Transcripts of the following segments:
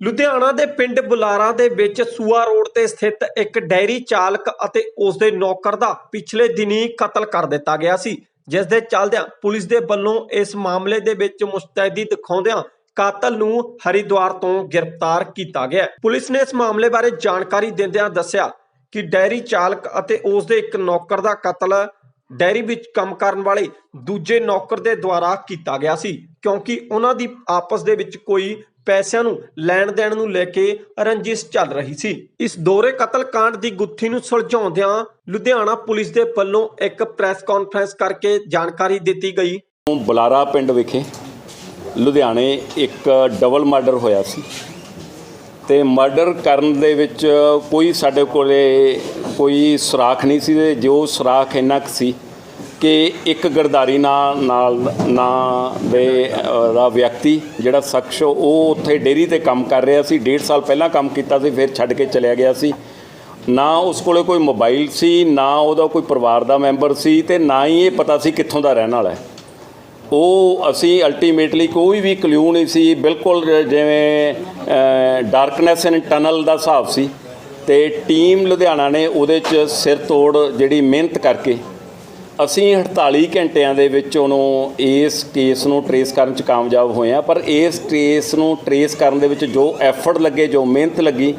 ਲੁਧਿਆਣਾ ਦੇ ਪਿੰਡ ਬੁਲਾਰਾ ਦੇ ਵਿੱਚ ਸੂਆ ਰੋਡ ਤੇ ਸਥਿਤ ਇੱਕ ਡੈਰੀ ਚਾਲਕ ਅਤੇ ਉਸ ਦੇ ਨੌਕਰ ਦਾ ਪਿਛਲੇ ਦਿਨੀ ਕਤਲ ਕਰ ਦਿੱਤਾ ਗਿਆ ਸੀ ਜਿਸ ਦੇ ਚੱਲਦਿਆਂ ਪੁਲਿਸ ਦੇ ਵੱਲੋਂ ਇਸ ਮਾਮਲੇ ਦੇ ਵਿੱਚ ਮੁਸਤੈਦੀ ਦਿਖਾਉਂਦਿਆਂ ਕਾਤਲ ਨੂੰ ਹਰਿਦੁਆਰ ਤੋਂ ਗ੍ਰਿਫਤਾਰ ਕੀਤਾ ਗਿਆ ਪੁਲਿਸ ਨੇ ਇਸ ਮਾਮਲੇ ਬਾਰੇ ਜਾਣਕਾਰੀ ਦਿੰਦਿਆਂ ਦੱਸਿਆ ਕਿ ਡੈਰੀ ਚਾਲਕ ਅਤੇ ਉਸ ਦੇ ਇੱਕ ਨੌਕਰ ਦਾ ਕਤਲ ਡੈਰੀ ਵਿੱਚ ਕੰਮ ਕਰਨ ਵਾਲੇ ਦੂਜੇ ਨੌਕਰ ਦੇ ਦੁਆਰਾ ਕੀਤਾ ਗਿਆ ਸੀ, ਕਿਉਂਕਿ ਉਹਨਾਂ ਦੀ ਆਪਸ ਦੇ ਵਿੱਚ ਕੋਈ ਪੈਸਿਆਂ ਨੂੰ, ਲੈਣ ਦੇਣ ਨੂੰ ਲੈ ਕੇ ਰੰਜਿਸ਼ ਚੱਲ ਰਹੀ ਸੀ। ਇਸ ਦੋਰੇ ਕਤਲकांड ਦੀ ਗੁੱਥੀ ਨੂੰ ਸੁਲਝਾਉਂਦਿਆਂ ਲੁਧਿਆਣਾ ਪੁਲਿਸ ਦੇ ਵੱਲੋਂ ਇੱਕ ਪ੍ਰੈਸ ਕਾਨਫਰੰਸ ਕਰਕੇ ਜਾਣਕਾਰੀ ਦਿੱਤੀ ਗਈ। ਬੁਲਾਰਾ ਪਿੰਡ ਵਿਖੇ ਲੁਧਿਆਣੇ ਇੱਕ ਡਬਲ ਮਰਡਰ ਹੋਇਆ ਸੀ ਤੇ ਮਰਡਰ ਕਰਨ ਦੇ ਵਿੱਚ ਕੋਈ ਸਾਡੇ ਕੋਲੇ ਕੋਈ ਸੁਰਾਖ ਨਹੀਂ ਸੀ ਤੇ ਜੋ ਸੁਰਾਖ ਇੰਨਾ ਕੁ ਸੀ ਕਿ ਇੱਕ ਗਰਦਾਰੀ ਨਾਲ ਨਾਲ, ਨਾਂ ਦੇ ਦਾ ਵਿਅਕਤੀ ਜਿਹੜਾ ਸ਼ਖਸ ਉਹ ਉੱਥੇ ਡੇਰੀ ਤੇ ਕੰਮ ਕਰ ਰਿਹਾ ਸੀ, ਡੇਢ ਸਾਲ ਪਹਿਲਾਂ ਕੰਮ ਕੀਤਾ ਸੀ, ਫਿਰ ਛੱਡ ਕੇ ਚਲਿਆ ਗਿਆ ਸੀ। ਨਾ ਉਸ ਕੋਲੇ ਕੋਈ ਮੋਬਾਈਲ ਸੀ, ਨਾ ਉਹਦਾ ਕੋਈ ਪਰਿਵਾਰ ਦਾ ਮੈਂਬਰ ਸੀ ਤੇ ਨਾ ਹੀ ਇਹ ਪਤਾ ਸੀ ਕਿੱਥੋਂ ਦਾ ਰਹਿਣ ਵਾਲਾ ਹੈ। ਉਹ ਅਸੀਂ ਅਲਟੀਮੇਟਲੀ ਕੋਈ ਵੀ ਕਲੂ ਨਹੀਂ ਸੀ, ਬਿਲਕੁਲ ਜਿਵੇਂ ਡਾਰਕਨੈਸ ਇਨ ਟਨਲ ਦਾ ਹਿਸਾਬ ਸੀ ਤੇ ਟੀਮ ਲੁਧਿਆਣਾ ਨੇ ਉਹਦੇ 'ਚ ਸਿਰ ਤੋੜ ਜਿਹੜੀ ਮਿਹਨਤ ਕਰਕੇ ਅਸੀਂ 48 ਘੰਟਿਆਂ ਦੇ ਵਿੱਚ ਉਹਨੂੰ ਇਸ ਕੇਸ ਨੂੰ ਟਰੇਸ ਕਰਨ 'ਚ ਕਾਮਯਾਬ ਹੋਏ ਆ ਪਰ ਇਸ ਕੇਸ ਨੂੰ ਟਰੇਸ ਕਰਨ ਦੇ ਵਿੱਚ ਜੋ ਐਫਰਟ ਲੱਗੇ, ਜੋ ਮਿਹਨਤ ਲੱਗੀ,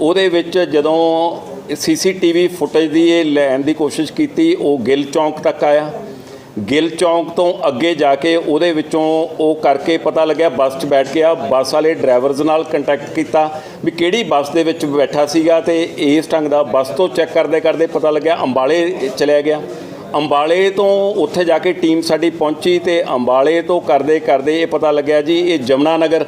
ਉਹਦੇ ਵਿੱਚ ਜਦੋਂ ਸੀਸੀਟੀਵੀ ਫੁਟੇਜ ਦੀ ਇਹ ਲੈਣ ਦੀ ਕੋਸ਼ਿਸ਼ ਕੀਤੀ, ਉਹ ਗਿੱਲ ਚੌਂਕ ਤੱਕ ਆਇਆ। ਗਿੱਲ ਚੌਂਕ ਤੋਂ ਅੱਗੇ ਜਾ ਕੇ ਉਹਦੇ ਵਿੱਚੋਂ ਉਹ ਕਰਕੇ ਪਤਾ ਲੱਗਿਆ, ਬੱਸ 'ਚ ਬੈਠ ਗਿਆ, ਬੱਸ ਵਾਲੇ ਡਰਾਈਵਰਸ ਨਾਲ ਕੰਟੈਕਟ ਕੀਤਾ ਵੀ ਕਿਹੜੀ ਬੱਸ ਦੇ ਵਿੱਚ ਬੈਠਾ ਸੀਗਾ ਤੇ ਇਸ ਢੰਗ ਦਾ ਬੱਸ ਤੋਂ ਚੈੱਕ ਕਰਦੇ ਕਰਦੇ ਪਤਾ ਲੱਗਿਆ, ਅੰਬਾਲੇ ਚਲਿਆ ਗਿਆ। ਅੰਬਾਲੇ ਤੋਂ ਉੱਥੇ ਜਾ ਕੇ ਟੀਮ ਸਾਡੀ ਪਹੁੰਚੀ ਤੇ ਅੰਬਾਲੇ ਤੋਂ ਕਰਦੇ ਕਰਦੇ ਇਹ ਪਤਾ ਲੱਗਿਆ ਜੀ, ਇਹ ਜਮਨਾ ਨਗਰ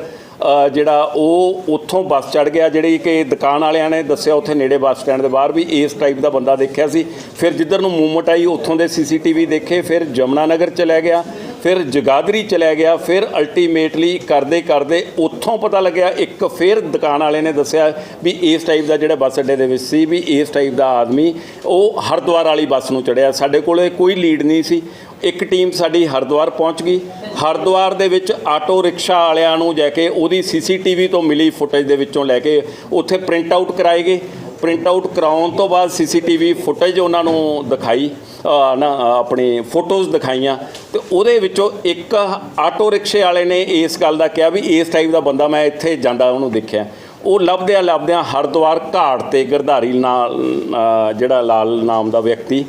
ਜਿਹੜਾ ਉਹ ਉੱਥੋਂ ਬੱਸ ਚੜ ਗਿਆ, ਜਿਹੜੀ ਕਿ ਦੁਕਾਨ ਵਾਲਿਆਂ ਨੇ ਦੱਸਿਆ ਉੱਥੇ ਨੇੜੇ ਬੱਸ ਸਟੈਂਡ ਦੇ ਬਾਹਰ ਵੀ ਇਸ ਟਾਈਪ ਦਾ ਬੰਦਾ ਦੇਖਿਆ ਸੀ। ਫਿਰ ਜਿੱਧਰ ਨੂੰ ਮੂਵਮੈਂਟ ਆਈ ਉੱਥੋਂ ਦੇ ਸੀਸੀਟੀਵੀ ਦੇਖੇ, ਫਿਰ ਜਮਨਾ ਨਗਰ ਚਲਿਆ ਗਿਆ। ਫਿਰ ਜਗਾਦਰੀ ਚਲਿਆ ਗਿਆ, ਫਿਰ ਅਲਟੀਮੇਟਲੀ ਕਰਦੇ ਕਰਦੇ ਉੱਥੋਂ ਪਤਾ ਲੱਗਿਆ, ਇੱਕ ਫਿਰ ਦੁਕਾਨ ਵਾਲੇ ਨੇ ਦੱਸਿਆ ਵੀ ਇਸ ਟਾਈਪ ਦਾ ਜਿਹੜਾ ਬੱਸ ਅੱਡੇ ਦੇ ਵਿੱਚ ਸੀ ਵੀ ਇਸ ਟਾਈਪ ਦਾ ਆਦਮੀ ਉਹ ਹਰਿਦੁਆਰ ਵਾਲੀ ਬੱਸ ਨੂੰ ਚੜਿਆ। ਸਾਡੇ ਕੋਲੇ ਕੋਈ ਲੀਡ ਨਹੀਂ ਸੀ। ਇੱਕ ਟੀਮ ਸਾਡੀ ਹਰਿਦੁਆਰ ਪਹੁੰਚ ਗਈ। ਹਰਿਦੁਆਰ ਦੇ ਵਿੱਚ ਆਟੋ ਰਿਕਸ਼ਾ ਵਾਲਿਆਂ ਨੂੰ ਜਾ ਕੇ ਉਹਦੀ ਸੀਸੀਟੀਵੀ ਤੋਂ ਮਿਲੀ ਫੁਟੇਜ ਦੇ ਵਿੱਚੋਂ ਲੈ ਕੇ ਉੱਥੇ ਪ੍ਰਿੰਟ ਆਊਟ ਕਰਾਏ ਗਏ। ਪ੍ਰਿੰਟ ਆਊਟ ਕਰਾਉਣ ਤੋਂ ਬਾਅਦ ਸੀਸੀਟੀਵੀ ਫੁਟੇਜ ਉਹਨਾਂ ਨੂੰ ਦਿਖਾਈ ਨਾ, ਆਪਣੀ ਫੋਟੋਜ਼ ਦਿਖਾਈਆਂ। ਤੇ ਉਹਦੇ ਵਿੱਚੋਂ ਇੱਕ ਆਟੋ ਰਿਕਸ਼ੇ ਵਾਲੇ ਨੇ ਇਸ ਗੱਲ ਦਾ ਕਿਹਾ ਵੀ ਇਸ ਟਾਈਪ ਦਾ ਬੰਦਾ ਮੈਂ ਇੱਥੇ ਜਾਂਦਾ ਉਹਨੂੰ ਦੇਖਿਆ। ਉਹ ਲੱਭਦਿਆਂ ਲੱਭਦਿਆਂ ਹਰਿਦੁਆਰ ਘਾਟ ਤੇ ਗਰਧਾਰੀ ਨਾਲ ਜਿਹੜਾ ਲਾਲ ਨਾਮ ਦਾ ਵਿਅਕਤੀ,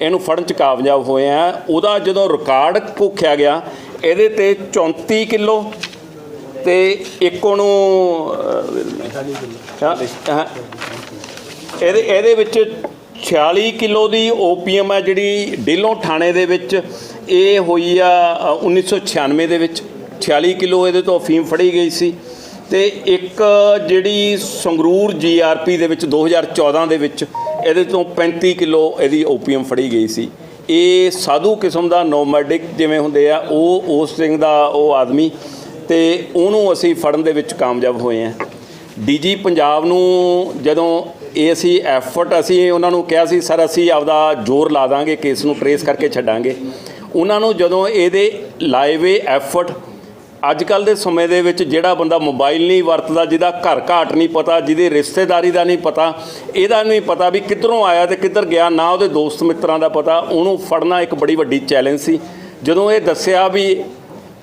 ਇਹਨੂੰ ਫੜਨ ਚ ਕਾਮਯਾਬ ਹੋਏ ਆ ਉਹਦਾ ਜਦੋਂ ਰਿਕਾਰਡ ਭੁੱਖਿਆ ਗਿਆ, ਇਹਦੇ ਤੇ 34 ਕਿਲੋ ਤੇ ਇੱਕ ਉਹਨੂੰ ਇਹਦੇ ਇਹਦੇ ਵਿੱਚ 46 ਕਿਲੋ ਦੀ ਓਪੀਐਮ ਹੈ ਜਿਹੜੀ ਡੇਲੋਂ ਥਾਣੇ ਦੇ ਵਿੱਚ ਇਹ ਹੋਈ ਆ ਅ, 1996 ਦੇ ਵਿੱਚ। 46 ਕਿਲੋ ਇਹਦੇ ਤੋਂ ਅਫੀਮ ਫੜੀ ਗਈ ਸੀ। ਤੇ ਇੱਕ ਜਿਹੜੀ ਸੰਗਰੂਰ ਜੀਆਰਪੀ ਦੇ ਵਿੱਚ 2014 ਦੇ ਵਿੱਚ ਇਹਦੇ ਤੋਂ 35 ਕਿਲੋ ਇਹਦੀ ਓਪੀਐਮ ਫੜੀ ਗਈ ਸੀ। ਇਹ ਸਾਧੂ ਕਿਸਮ ਦਾ ਨੋਮੈਡਿਕ ਜਿਵੇਂ ਹੁੰਦੇ ਆ ਉਹ ਉਸ ਸਿੰਘ ਦਾ ਉਹ ਆਦਮੀ ਤੇ ਉਹਨੂੰ ਅਸੀਂ ਫੜਨ ਦੇ ਵਿੱਚ ਕਾਮਯਾਬ ਹੋਏ ਆ। ਡੀਜੀ ਪੰਜਾਬ ਨੂੰ ਜਦੋਂ ਇਹ ਅਸੀਂ ਐਫਰਟ ਅਸੀਂ ਉਹਨਾਂ ਨੂੰ ਕਿਹਾ ਸੀ, ਸਰ, ਅਸੀਂ ਆਪਦਾ ਜ਼ੋਰ ਲਾ ਦਾਂਗੇ, ਕੇਸ ਨੂੰ ਟਰੇਸ ਕਰਕੇ ਛੱਡਾਂਗੇ। ਉਹਨਾਂ ਨੂੰ ਜਦੋਂ ਇਹਦੇ ਲਾਈਵੇ ਐਫਰਟ ਅੱਜ ਕੱਲ ਦੇ ਸਮੇਂ ਦੇ ਵਿੱਚ ਜਿਹੜਾ ਬੰਦਾ ਮੋਬਾਈਲ ਨਹੀਂ ਵਰਤਦਾ, ਜਿਹਦਾ ਘਰ ਘਾਟ ਨਹੀਂ ਪਤਾ, ਜਿਹਦੀ ਰਿਸ਼ਤੇਦਾਰੀ ਦਾ ਨਹੀਂ ਪਤਾ, ਇਹਦਾ ਨਹੀਂ ਪਤਾ ਵੀ ਕਿੱਧਰੋਂ ਆਇਆ ਤੇ ਕਿੱਧਰ ਗਿਆ, ਨਾ ਉਹਦੇ ਦੋਸਤ ਮਿੱਤਰਾਂ ਦਾ ਪਤਾ, ਉਹਨੂੰ ਫੜਨਾ ਇੱਕ ਬੜੀ ਵੱਡੀ ਚੈਲੰਜ ਸੀ। ਜਦੋਂ ਇਹ ਦੱਸਿਆ ਵੀ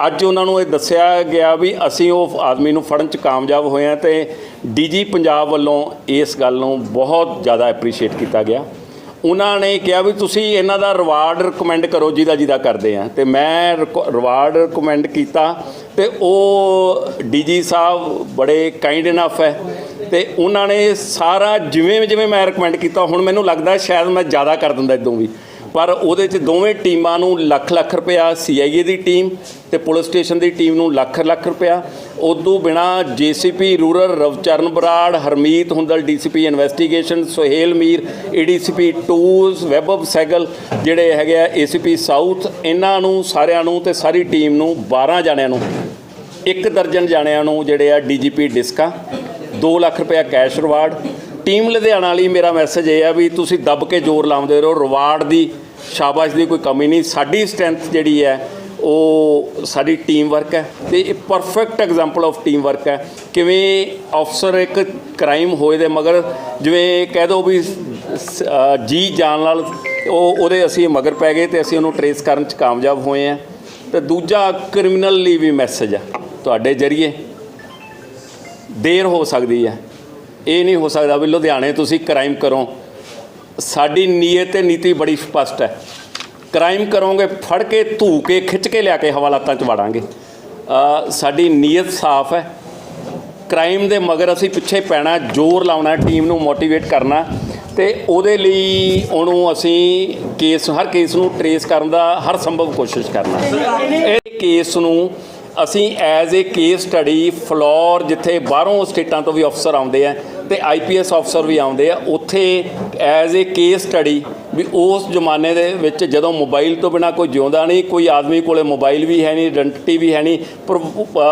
ਅੱਜ ਉਹਨਾਂ ਨੂੰ ਇਹ ਦੱਸਿਆ ਗਿਆ ਵੀ ਅਸੀਂ ਉਹ ਆਦਮੀ ਨੂੰ ਫੜਨ 'ਚ ਕਾਮਯਾਬ ਹੋਏ ਆ ਤੇ ਡੀਜੀ ਪੰਜਾਬ ਵੱਲੋਂ ਇਸ ਗੱਲ ਨੂੰ ਬਹੁਤ ਜ਼ਿਆਦਾ ਐਪਰੀਸ਼ੀਏਟ ਕੀਤਾ ਗਿਆ। ਉਹਨਾਂ ਨੇ ਕਿਹਾ ਵੀ ਤੁਸੀਂ ਇਹਨਾਂ ਦਾ ਰਿਵਾਰਡ ਰਿਕਮੈਂਡ ਕਰੋ, ਜਿਹਦਾ ਜਿਹਦਾ ਕਰਦੇ ਆ। ਤੇ ਮੈਂ ਰਿਵਾਰਡ ਰਿਕਮੈਂਡ ਕੀਤਾ ਤੇ ਉਹ ਡੀਜੀ ਸਾਹਿਬ ਬੜੇ ਕਾਈਂਡ ਇਨਫ ਹੈ। ਤੇ ਉਹਨਾਂ ਨੇ ਸਾਰਾ ਜਿਵੇਂ ਜਿਵੇਂ ਮੈਂ ਰਿਕਮੈਂਡ ਕੀਤਾ, ਹੁਣ ਮੈਨੂੰ ਲੱਗਦਾ ਸ਼ਾਇਦ ਮੈਂ ਜ਼ਿਆਦਾ ਕਰ ਦਿੰਦਾ ਇਦੋਂ ਵੀ। ਪਰ ਉਹਦੇ 'ਚ ਦੋਵੇਂ ਟੀਮਾਂ ਨੂੰ ਲੱਖ ਲੱਖ ਰੁਪਇਆ ਸੀਆਈਏ ਦੀ ਟੀਮ ਤੇ ਪੁਲਿਸ ਸਟੇਸ਼ਨ ਦੀ ਟੀਮ ਨੂੰ ਲੱਖ ਲੱਖ ਰੁਪਇਆ। ਉਦੋਂ ਬਿਨਾ GCP rural Ravcharan Brar, Harmeet Hundal DCP investigation Suhail Mir ADCP tools ਵੈਬਬ ਸੈਗਲ ਜਿਹੜੇ ਹੈਗੇ ਆ ਏਸੀਪੀ ਸਾਊਥ ਇਹਨਾਂ ਨੂੰ, ਸਾਰਿਆਂ ਨੂੰ ਤੇ ਸਾਰੀ ਟੀਮ ਨੂੰ 12 ਜਾਣਿਆਂ ਨੂੰ, ਇੱਕ ਦਰਜਨ ਜਾਣਿਆਂ ਨੂੰ ਜਿਹੜੇ ਆ ਡੀਜੀਪੀ ਡਿਸਕਾ 2 ਲੱਖ ਰੁਪਇਆ ਕੈਸ਼ ਰਿਵਾਰਡ ਟੀਮ ਲੁਧਿਆਣਾ ਵਾਲੀ ਮੇਰਾ ਮੈਸੇਜ ਇਹ ਆ ਵੀ ਤੁਸੀਂ ਦੱਬ ਕੇ ਜ਼ੋਰ ਲਾਉਂਦੇ ਰਹੋ ਰਿਵਾਰਡ ਦੀ ਸ਼ਾਬਾਸ਼ ਦੀ ਕੋਈ ਕਮੀ ਨਹੀਂ। ਸਾਡੀ ਸਟਰੈਂਥ ਜਿਹੜੀ ਹੈ, ਉਹ ਸਾਡੀ ਟੀਮ ਵਰਕ ਹੈ ਤੇ ਇਹ perfect example of team work ਹੈ। ਕਿਵੇਂ ਅਫਸਰ ਇੱਕ ਕ੍ਰਾਈਮ ਹੋਏ ਦੇ ਮਗਰ, ਜਿਵੇਂ ਕਹਿ ਦੋ ਵੀ ਜੀ ਜਾਨ ਨਾਲ ਉਹ, ਉਹਦੇ ਅਸੀਂ ਮਗਰ ਪੈ ਗਏ ਤੇ ਅਸੀਂ ਉਹਨੂੰ ਟਰੇਸ ਕਰਨ ਚ ਕਾਮਯਾਬ ਹੋਏ ਆ ਤੇ ਦੂਜਾ ਕ੍ਰਿਮੀਨਲ ਲਈ ਵੀ ਮੈਸੇਜ ਆ ਤੁਹਾਡੇ ਜਰੀਏ ਦੇਰ ਹੋ ਸਕਦੀ ਹੈ। ਇਹ ਨਹੀਂ ਹੋ ਸਕਦਾ ਵੀ ਲੁਧਿਆਣੇ ਤੁਸੀਂ ਕ੍ਰਾਈਮ ਕਰੋ। ਸਾਡੀ ਨੀਅਤ ਤੇ ਨੀਤੀ ਬੜੀ ਸਪਸ਼ਟ ਹੈ। ਕ੍ਰਾਈਮ ਕਰੋਗੇ, ਫੜ ਕੇ, ਧੂ ਕੇ, ਖਿੱਚ ਕੇ ਲਿਆ ਕੇ ਹਵਾਲਾਤਾਂ ਚ ਵੜਾਂਗੇ। ਸਾਡੀ ਨੀਅਤ ਸਾਫ਼ ਹੈ। ਕ੍ਰਾਈਮ ਦੇ ਮਗਰ ਅਸੀਂ ਪਿੱਛੇ ਪੈਣਾ, ਜ਼ੋਰ ਲਾਉਣਾ ਟੀਮ ਨੂੰ ਮੋਟੀਵੇਟ ਕਰਨਾ ਤੇ ਉਹਦੇ ਲਈ ਉਹਨੂੰ ਅਸੀਂ ਕੇਸ ਹਰ ਕੇਸ ਨੂੰ ਟਰੇਸ ਕਰਨ ਦਾ ਹਰ ਸੰਭਵ ਕੋਸ਼ਿਸ਼ ਕਰਨਾ। ਇਹ ਕੇਸ ਨੂੰ ਅਸੀਂ as a case study floor ਜਿੱਥੇ ਬਾਹਰੋਂ ਸਟੇਟਾਂ ਤੋਂ ਵੀ ਅਫਸਰ ਆਉਂਦੇ ਆ ਤੇ ਆਈਪੀਐਸ ਅਫਸਰ ਵੀ ਆਉਂਦੇ ਆ। ਉੱਥੇ ਐਜ਼ ਏ ਕੇਸ ਸਟੱਡੀ ਵੀ ਉਸ ਜ਼ਮਾਨੇ ਦੇ ਵਿੱਚ ਜਦੋਂ ਮੋਬਾਈਲ ਤੋਂ ਬਿਨਾ ਕੋਈ ਜਿਉਂਦਾ ਨਹੀਂ ਕੋਈ ਆਦਮੀ ਕੋਲੇ ਮੋਬਾਈਲ ਵੀ ਹੈ ਨਹੀਂ ਆਇਡੈਂਟੀ ਵੀ ਹੈ ਨਹੀਂ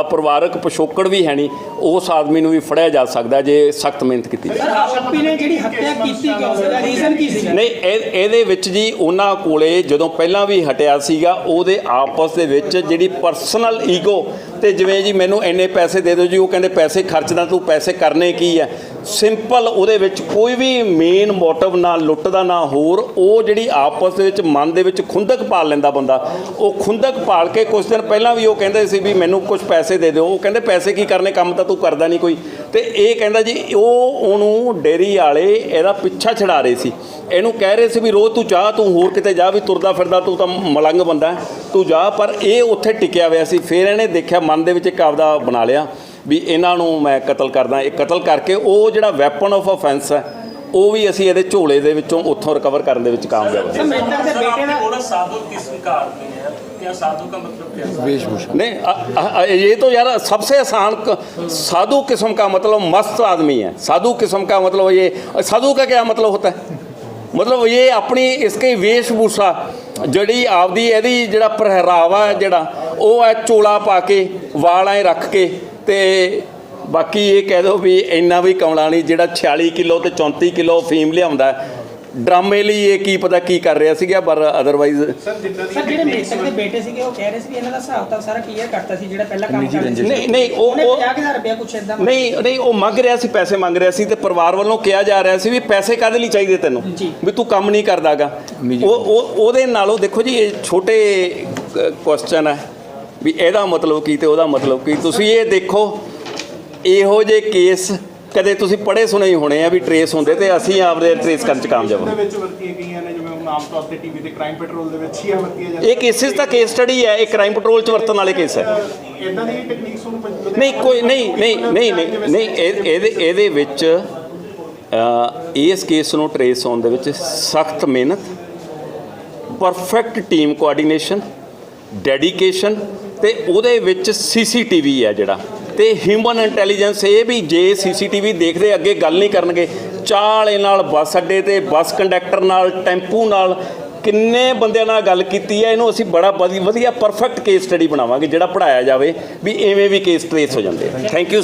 ਪਰਿਵਾਰਕ ਪਿਛੋਕੜ ਵੀ ਹੈ ਨਹੀਂ ਉਸ ਆਦਮੀ ਨੂੰ ਵੀ ਫੜਿਆ ਜਾ ਸਕਦਾ ਜੇ ਸਖਤ ਮਿਹਨਤ ਕੀਤੀ ਜਾਵੇ। ਆਰੋਪੀ ਨੇ ਜਿਹੜੀ ਹੱਤਿਆ ਕੀਤੀ ਕਿਉਂ ਸੀਗਾ ਰੀਜ਼ਨ ਕੀ ਸੀਗਾ? ਨਹੀਂ ਇਹ ਇਹਦੇ ਵਿੱਚ ਜੀ ਉਹਨਾਂ ਕੋਲੇ ਜਦੋਂ ਪਹਿਲਾਂ ਵੀ ਹਟਿਆ ਸੀਗਾ ਉਹਦੇ ਆਪਸ ਦੇ ਵਿੱਚ ਜਿਹੜੀ ਪਰਸਨਲ ਈਗੋ ਤੇ ਜਿਵੇਂ ਜੀ ਮੈਨੂੰ ਇੰਨੇ ਪੈਸੇ ਦੇ ਦਿਓ ਜੀ ਉਹ ਕਹਿੰਦੇ ਪੈਸੇ ਖਰਚਦਾ ਤੂੰ ਪੈਸੇ ਕਰਨੇ ਕੀ ਹੈ ਸਿੰਪਲ ਉਹਦੇ ਵਿੱਚ ਕੋਈ ਵੀ ਮੇਨ ਮੋਟਿਵ ਨਾ ਲੁੱਟ ਦਾ ਨਾ ਹੋਰ ਉਹ ਜਿਹੜੀ ਆਪਸ ਦੇ ਵਿੱਚ ਮਨ ਦੇ ਵਿੱਚ ਖੁੰਦਕ ਪਾਲ ਲੈਂਦਾ ਬੰਦਾ, ਉਹ ਖੁੰਦਕ ਪਾਲ ਕੇ ਕੁਝ ਦਿਨ ਪਹਿਲਾਂ ਵੀ ਉਹ ਕਹਿੰਦੇ ਸੀ ਵੀ ਮੈਨੂੰ ਕੁਝ ਪੈਸੇ ਦੇ ਦਿਓ। ਉਹ ਕਹਿੰਦੇ, ਪੈਸੇ ਕੀ ਕਰਨੇ? ਕੰਮ ਤਾਂ ਤੂੰ ਕਰਦਾ ਨਹੀਂ ਕੋਈ। ਤੇ ਇਹ ਕਹਿੰਦਾ ਜੀ, ਉਹ ਉਹਨੂੰ ਡੇਰੀ ਵਾਲੇ ਇਹਦਾ ਪਿੱਛਾ ਛਡਾ ਰਹੇ ਸੀ। ਇਹਨੂੰ ਕਹਿ ਰਹੇ ਸੀ ਵੀ, ਰੋਜ਼ ਤੂੰ ਜਾ, ਤੂੰ ਹੋਰ ਕਿਤੇ ਜਾ ਵੀ ਤੁਰਦਾ ਫਿਰਦਾ, ਤੂੰ ਤਾਂ ਮਲੰਗ ਬੰਦਾ ਤੂੰ ਜਾ। ਪਰ ਇਹ ਉੱਥੇ ਟਿਕਿਆ ਹੋਇਆ ਸੀ। ਫਿਰ ਇਹਨੇ ਦੇਖਿਆ, ਮਨ ਦੇ ਵਿੱਚ ਇੱਕ ਆਪਦਾ ਬਣਾ ਲਿਆ ਵੀ ਇਹਨਾਂ ਨੂੰ ਮੈਂ ਕਤਲ ਕਰਦਾ। ਇਹ ਕਤਲ ਕਰਕੇ ਉਹ ਜਿਹੜਾ ਵੈਪਨ ਆਫ ਆਫੈਂਸ ਹੈ ਉਹ ਵੀ ਅਸੀਂ ਇਹਦੇ ਝੋਲੇ ਦੇ ਵਿੱਚੋਂ ਉੱਥੋਂ ਰਿਕਵਰ ਕਰਨ ਦੇ ਵਿੱਚ ਕਾਮਯਾਬ ਹੋਏ ਸਰ ਮ੍ਰਿਤਕ ਦੇ सर ਬੇਟੇ आपने ਦਾ बोला साधु किस कार में है क्या साधु का मतलब क्या है? नहीं अ- अ- ये तो यार सबसे आसान क- साधु किस्म का मतलब मस्त आदमी है साधु किस्म का मतलब ये साधु का क्या मतलब होता है ਮਤਲਬ ਇਹ ਆਪਣੀ ਇਸਕੇ ਵੇਸ਼ਭੂਸ਼ਾ ਜਿਹੜੀ ਆਪਦੀ ਇਹਦੀ ਜਿਹੜਾ ਪਹਿਰਾਵਾ ਹੈ ਜਿਹੜਾ ਉਹ ਹੈ ਚੋਲਾ ਪਾ ਕੇ ਵਾਲ ਐ ਰੱਖ ਕੇ ਤੇ ਬਾਕੀ ਇਹ ਕਹਿ ਦੋ ਵੀ ਇੰਨਾ ਵੀ ਕਮਲਾ ਨਹੀਂ ਜਿਹੜਾ 46 ਕਿਲੋ ਤੇ 34 ਕਿਲੋ ਫੀਮ ਲਿਆਉਂਦਾ। ਡਰਾਮੇ ਲਈ ਇਹ ਕੀ ਪਤਾ ਕੀ ਕਰ ਰਿਹਾ ਸੀਗਾ ਪਰ ਅਦਰਵਾਈਜ਼ ਸਰ ਜਿਹੜੇ ਮ੍ਰਿਤਕ ਦੇ ਬੇਟੇ ਸੀਗੇ ਉਹ ਕਹਿ ਰਹੇ ਸੀ ਵੀ ਇਹਨਾਂ ਦਾ ਹਿਸਾਬ ਤਾਂ ਸਾਰਾ ਕਲੀਅਰ ਕਰਤਾ ਸੀ ਜਿਹੜਾ ਪਹਿਲਾਂ ਕੰਮ ਨਹੀਂ ਨਹੀਂ ਉਹ ਉਹਨੇ ਉਹ 50000 ਰੁਪਇਆ ਕੁਛ ਇਦਾਂ ਨਹੀਂ ਨਹੀਂ ਉਹ ਮੰਗ ਰਿਹਾ ਸੀ ਪੈਸੇ ਮੰਗ ਰਿਹਾ ਸੀ ਤੇ ਪਰਿਵਾਰ ਵੱਲੋਂ ਕਿਹਾ ਜਾ ਰਿਹਾ ਸੀ ਵੀ ਪੈਸੇ ਕਾਹਦੇ ਲਈ ਚਾਹੀਦੇ ਤੈਨੂੰ। ਵੀ ਤੂੰ ਕੰਮ ਨਹੀਂ ਕਰਦਾਗਾ। ਉਹ ਉਹ ਉਹਦੇ ਨਾਲੋਂ ਦੇਖੋ ਜੀ ਇਹ ਛੋਟੇ ਕੁਐਸਚਨ ਹੈ। ਵੀ ਇਹਦਾ ਮਤਲਬ ਕੀ ਤੇ ਉਹਦਾ ਮਤਲਬ ਕੀ? ਤੁਸੀਂ ਇਹ ਦੇਖੋ ਇਹੋ ਜਿਹੇ ਕੇਸ ਕਦੇ ਤੁਸੀਂ ਪੜ੍ਹੇ ਸੁਣੇ ਹੀ ਹੋਣੇ ਆ ਵੀ ਟਰੇਸ ਹੁੰਦੇ ਤੇ ਅਸੀਂ ਆਪਦੇ ਟਰੇਸ ਕਰਨ ਚ ਕਾਮਯਾਬ ਹਾਂ। ਵਿੱਚ ਵਰਤੀਆਂ ਗਈਆਂ ਨੇ? ਜਿਵੇਂ ਹੁਣ ਆਮ ਤੌਰ ਤੇ ਟੀਵੀ ਤੇ ਕ੍ਰਾਈਮ ਪੈਟਰੋਲ ਦੇ ਵਿੱਚ ਹੀ ਆ ਵਰਤੀਆਂ ਜਾਂਦੀਆਂ ਇਹ ਕੇਸਿਸ ਦਾ ਕੇਸ ਸਟੱਡੀ ਹੈ ਇਹ ਕ੍ਰਾਈਮ ਪੈਟਰੋਲ ਚ ਵਰਤਣ ਵਾਲੇ ਕੇਸ ਹੈ। ਇਦਾਂ ਦੀ ਟੈਕਨੀਕਸ ਨੂੰ ਪੰਜ- ਨਹੀਂ ਕੋਈ ਨਹੀਂ ਨਹੀਂ ਨਹੀਂ ਨਹੀਂ ਨਹੀਂ ਇਹ- ਇਹਦੇ ਇਹਦੇ ਵਿੱਚ ਅ, ਇਸ ਕੇਸ ਨੂੰ ਟਰੇਸ ਹੋਣ ਦੇ ਵਿੱਚ ਸਖਤ ਮਿਹਨਤ ਪਰਫੈਕਟ ਟੀਮ ਕੋਆਰਡੀਨੇਸ਼ਨ ਡੈਡੀਕੇਸ਼ਨ ਤੇ ਉਹਦੇ ਵਿੱਚ ਸੀਸੀਟੀਵੀ ਹੈ ਜਿਹੜਾ। ਤੇ ਹਿਊਮਨ ਇੰਟੈਲੀਜੈਂਸ, ਇਹ ਵੀ ਜੇ ਸੀਸੀਟੀਵੀ ਦੇਖਦੇ ਅੱਗੇ ਗੱਲ ਨਹੀਂ ਕਰਨਗੇ। ਚਾਲੇ ਨਾਲ ਬੱਸ ਅੱਡੇ ਤੇ, ਬੱਸ ਕੰਡਕਟਰ ਨਾਲ, ਟੈਂਪੂ ਨਾਲ, ਕਿੰਨੇ ਬੰਦਿਆਂ ਨਾਲ ਗੱਲ ਕੀਤੀ ਹੈ, ਇਹਨੂੰ ਅਸੀਂ ਬੜਾ ਵਧੀ- ਵਧੀਆ ਪਰਫੈਕਟ ਕੇਸ ਸਟੱਡੀ ਬਣਾਵਾਂਗੇ, ਜਿਹੜਾ ਪੜਾਇਆ ਜਾਵੇ ਵੀ ਐਵੇਂ ਵੀ ਕੇਸ ਟਰੇਸ ਹੋ ਜਾਂਦੇ ਥੈਂਕ ਯੂ